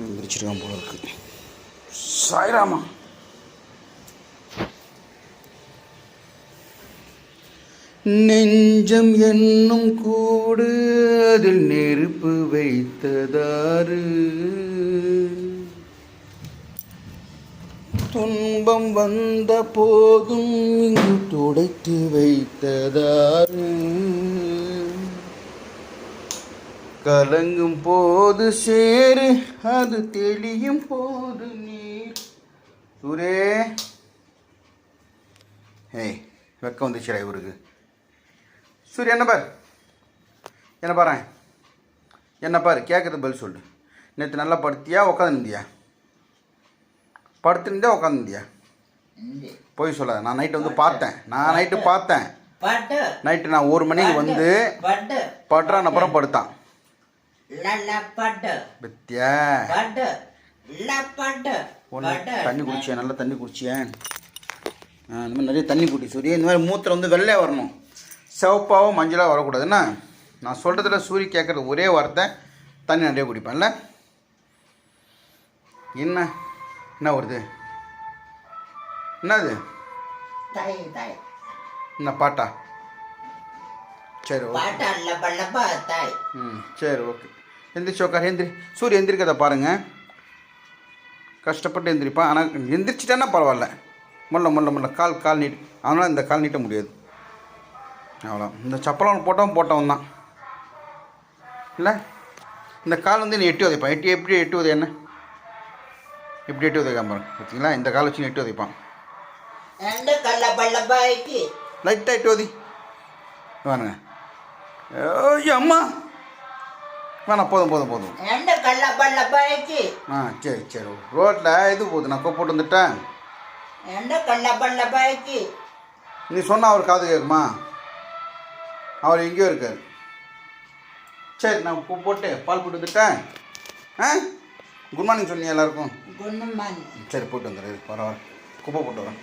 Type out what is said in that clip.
எந்திரிச்சிருக்கான் போல இருக்கு. சாய்ராமா? நெஞ்சம் என்னும் கூடு அதில் நெருப்பு வைத்ததாறு. துன்பம் வந்த போதும் இங்கு துடைத்து வைத்ததாறு. கலங்கும் போது சேரு அது தெளியும் போது நீர். சூரே. ஏய் வெக்கம் வந்துச்சுடா இவருக்கு. சூரிய என்ன பார்? என்ன பாரு என்ன பாரு? கேட்குறது பதில் சொல்லு. நேற்று நல்லா படுத்தியா உட்காந்துருந்தியா படுத்துருந்தியா உட்காந்துருந்தியா போய் சொல்லாத. நான் நைட்டு வந்து பார்த்தேன். நான் நைட்டு பார்த்தேன். நைட்டு நான் ஒரு மணிக்கு வந்து படுறான் அப்புறம் படுத்தான். தண்ணி குடிச்சியா? நல்லா தண்ணி குடிச்சியா? ஆ இந்த மாதிரி நிறைய தண்ணி குடி சூரிய இந்த மாதிரி மூத்திரம் வந்து வெள்ளையாக வரணும். சிவப்பாகவும் மஞ்சளாக வரக்கூடாது. என்ன? நான் சொல்கிறதுல சூரிய கேட்குறது ஒரே வார்த்தை தண்ணி நிறைய குடிப்பேன்ல. என்ன? என்ன வருது? என்னது? என்ன பாட்டா? சரி ஓகே. ம் சரி ஓகே. எந்திரிச்சு உட்கார் எந்திரி. சூரிய எந்திரிக்கிறத பாருங்கள் கஷ்டப்பட்டு எந்திரிப்பான். ஆனால் எந்திரிச்சிட்டானா பரவாயில்ல. முள்ள முள்ள முள்ள கால் கால் நீட். அவனால் இந்த கால் நீட்ட முடியாது. அவ்வளோ இந்த சப்பலம் போட்டவன் போட்டவன் தான். இல்லை? இந்த கால் வந்து நீ எட்டி உதைப்பான். எட்டி எப்படி எட்டி உதை என்ன? எப்படி எட்டி உதைக்காம பாருங்க. பார்த்தீங்களா? இந்த கால் வச்சு நீ எட்டி உதைப்பான். லைட்டாக எட்டி உதை. வேணுங்க ஐயோ அம்மா. வேணாம் போதும் போதும் போதும். ரெண்டு கல்ல பல்ல பாய்க்கு ஆ சரி சரி. ரோட்டில் இது போகுது. நான் போட்டு வந்துட்டேன். ரெண்டு கல்ல பல்ல பாய்க்கு நீ சொன்னால் அவர் காது கேட்குமா அவர் எங்கேயோ இருக்கார். சரி நான் போட்டு பால் போட்டு வந்துட்டேன். ஆ? குட் மார்னிங் சொன்னீங்க எல்லாருக்கும். குணமான் சரி போட்டு வந்துடுறேன் பரவாயில்ல. குப்பை போட்டு வரேன்.